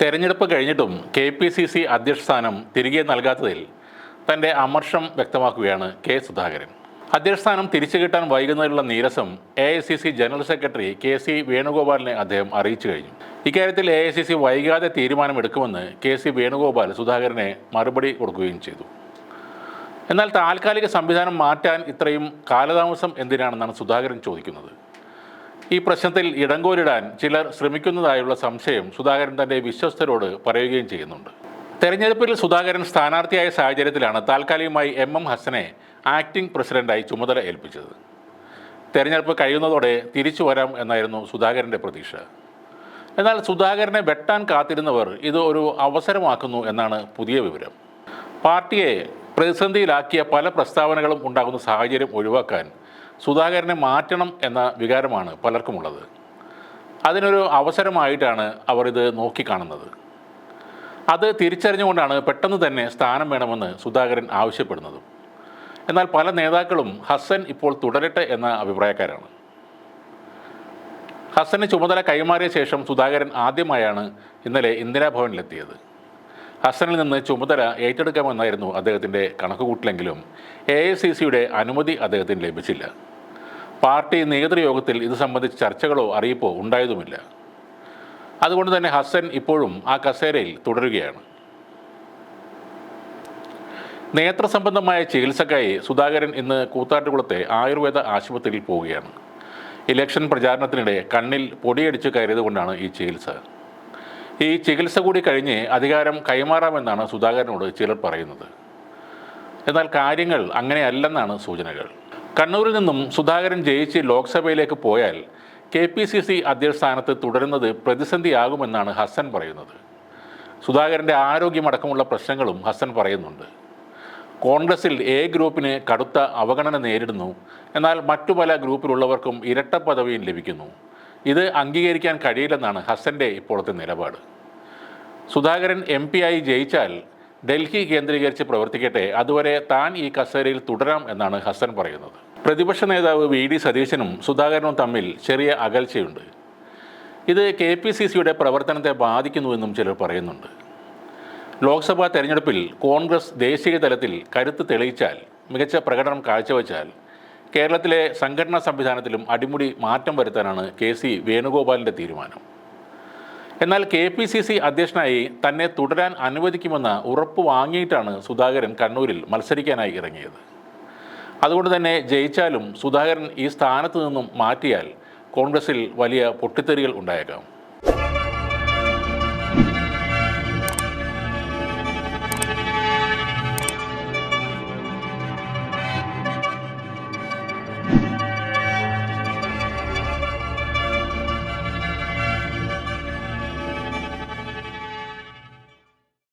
തെരഞ്ഞെടുപ്പ് കഴിഞ്ഞിട്ടും K P C C അധ്യക്ഷ സ്ഥാനം തിരികെ നൽകാത്തതിൽ തന്റെ അമർഷം വ്യക്തമാക്കുകയാണ് കെ സുധാകരൻ. അധ്യക്ഷ സ്ഥാനം തിരിച്ചു കിട്ടാൻ വൈകുന്നതിലുള്ള നീരസം A I C C general secretary K C വേണുഗോപാലിനെ അദ്ദേഹം അറിയിച്ചു കഴിഞ്ഞു. ഇക്കാര്യത്തിൽ എ ഐ സി സി വൈകാതെ തീരുമാനമെടുക്കുമെന്ന് കെ സി വേണുഗോപാൽ സുധാകരനെ മറുപടി കൊടുക്കുകയും ചെയ്തു. എന്നാൽ താൽക്കാലിക സംവിധാനം മാറ്റാൻ ഇത്രയും കാലതാമസം എന്തിനാണെന്നാണ് സുധാകരൻ ചോദിക്കുന്നത്. ഈ പ്രശ്നത്തിൽ ഇടങ്കോരിടാൻ ചിലർ ശ്രമിക്കുന്നതായുള്ള സംശയം സുധാകരൻ തന്റെ വിശ്വസ്തരോട് പറയുകയും ചെയ്യുന്നുണ്ട്. തെരഞ്ഞെടുപ്പിൽ സുധാകരൻ സ്ഥാനാർത്ഥിയായ സാഹചര്യത്തിലാണ് താൽക്കാലികമായി എം എം ഹസനെ ആക്ടിംഗ് പ്രസിഡന്റായി ചുമതല ഏൽപ്പിച്ചത്. തെരഞ്ഞെടുപ്പ് കഴിയുന്നതോടെ തിരിച്ചു വരാം എന്നായിരുന്നു സുധാകരന്റെ പ്രതീക്ഷ. എന്നാൽ സുധാകരനെ വെട്ടാൻ കാത്തിരുന്നവർ ഇത് ഒരു അവസരമാക്കുന്നു എന്നാണ് പുതിയ വിവരം. പാർട്ടിയെ പ്രതിസന്ധിയിലാക്കിയ പല പ്രസ്താവനകളും ഉണ്ടാകുന്ന സാഹചര്യം ഒഴിവാക്കാൻ സുധാകരനെ മാറ്റണം എന്ന വികാരമാണ് പലർക്കുമുള്ളത്. അതിനൊരു അവസരമായിട്ടാണ് അവർ ഇത് നോക്കിക്കാണുന്നത്. അത് തിരിച്ചറിഞ്ഞുകൊണ്ടാണ് പെട്ടെന്ന് തന്നെ സ്ഥാനം വേണമെന്ന് സുധാകരൻ ആവശ്യപ്പെടുന്നതും. എന്നാൽ പല നേതാക്കളും ഹസൻ ഇപ്പോൾ തുടരട്ടെ എന്ന അഭിപ്രായക്കാരാണ്. ഹസന് ചുമതല കൈമാറിയ ശേഷം സുധാകരൻ ആദ്യമായാണ് ഇന്നലെ ഇന്ദിരാഭവനിലെത്തിയത്. ഹസനിൽ നിന്ന് ചുമതല ഏറ്റെടുക്കാമെന്നായിരുന്നു അദ്ദേഹത്തിന്റെ കണക്കുകൂട്ടലെങ്കിലും എ ഐ സി സിയുടെ അനുമതി അദ്ദേഹത്തിന് ലഭിച്ചില്ല. പാർട്ടി നേതൃയോഗത്തിൽ ഇത് സംബന്ധിച്ച് ചർച്ചകളോ അറിയിപ്പോ ഉണ്ടായതുമില്ല. അതുകൊണ്ട് തന്നെ ഹസൻ ഇപ്പോഴും ആ കസേരയിൽ തുടരുകയാണ്. നേത്ര സംബന്ധമായ ചികിത്സക്കായി സുധാകരൻ ഇന്ന് കൂത്താട്ടുകുളത്തെ ആയുർവേദ ആശുപത്രിയിൽ പോവുകയാണ്. ഇലക്ഷൻ പ്രചാരണത്തിനിടെ കണ്ണിൽ പൊടിയടിച്ച് കയറിയതുകൊണ്ടാണ് ഈ ചികിത്സ. ഈ ചികിത്സ കൂടി കഴിഞ്ഞ് അധികാരം കൈമാറാമെന്നാണ് സുധാകരനോട് ചിലർ പറയുന്നത്. എന്നാൽ കാര്യങ്ങൾ അങ്ങനെയല്ലെന്നാണ് സൂചനകൾ. കണ്ണൂരിൽ നിന്നും സുധാകരൻ ജയിച്ച് ലോക്സഭയിലേക്ക് പോയാൽ കെ പി സി സി അധ്യക്ഷ സ്ഥാനത്ത് തുടരുന്നത് പ്രതിസന്ധിയാകുമെന്നാണ് ഹസൻ പറയുന്നത്. സുധാകരന്റെ ആരോഗ്യമടക്കമുള്ള പ്രശ്നങ്ങളും ഹസൻ പറയുന്നുണ്ട്. കോൺഗ്രസിൽ എ ഗ്രൂപ്പിന് കടുത്ത അവഗണന നേരിടുന്നു. എന്നാൽ മറ്റു പല ഗ്രൂപ്പിലുള്ളവർക്കും ഇരട്ട പദവിയും ലഭിക്കുന്നു. ഇത് അംഗീകരിക്കാൻ കഴിയില്ലെന്നാണ് ഹസന്റെ ഇപ്പോഴത്തെ നിലപാട്. സുധാകരൻ എം ആയി ജയിച്ചാൽ ഡൽഹി കേന്ദ്രീകരിച്ച് പ്രവർത്തിക്കട്ടെ അതുവരെ താൻ ഈ കസേരയിൽ തുടരാം എന്നാണ് ഹസൻ പറയുന്നത്. പ്രതിപക്ഷ നേതാവ് വി ഡി സതീശനും സുധാകരനും തമ്മിൽ ചെറിയ അകൽച്ചയുണ്ട്. ഇത് കെ പി സി സിയുടെ പ്രവർത്തനത്തെ ബാധിക്കുന്നുവെന്നും ചിലർ പറയുന്നുണ്ട്. ലോക്സഭാ തെരഞ്ഞെടുപ്പിൽ കോൺഗ്രസ് ദേശീയ തലത്തിൽ കരുത്ത് തെളിയിച്ചാൽ മികച്ച പ്രകടനം കാഴ്ചവെച്ചാൽ കേരളത്തിലെ സംഘടനാ സംവിധാനത്തിലും അടിമുടി മാറ്റം വരുത്താനാണ് കെ സി വേണുഗോപാലിന്റെ തീരുമാനം. എന്നാൽ കെ പി സി സി അധ്യക്ഷനായി തന്നെ തുടരാൻ അനുവദിക്കുമെന്ന ഉറപ്പ് വാങ്ങിയിട്ടാണ് സുധാകരൻ കണ്ണൂരിൽ മത്സരിക്കാനായി ഇറങ്ങിയത്. അതുകൊണ്ട് തന്നെ ജയിച്ചാലും സുധാകരൻ ഈ സ്ഥാനത്ത് നിന്നും മാറ്റിയാൽ കോൺഗ്രസിൽ വലിയ പൊട്ടിത്തെറികൾ ഉണ്ടായേക്കാം.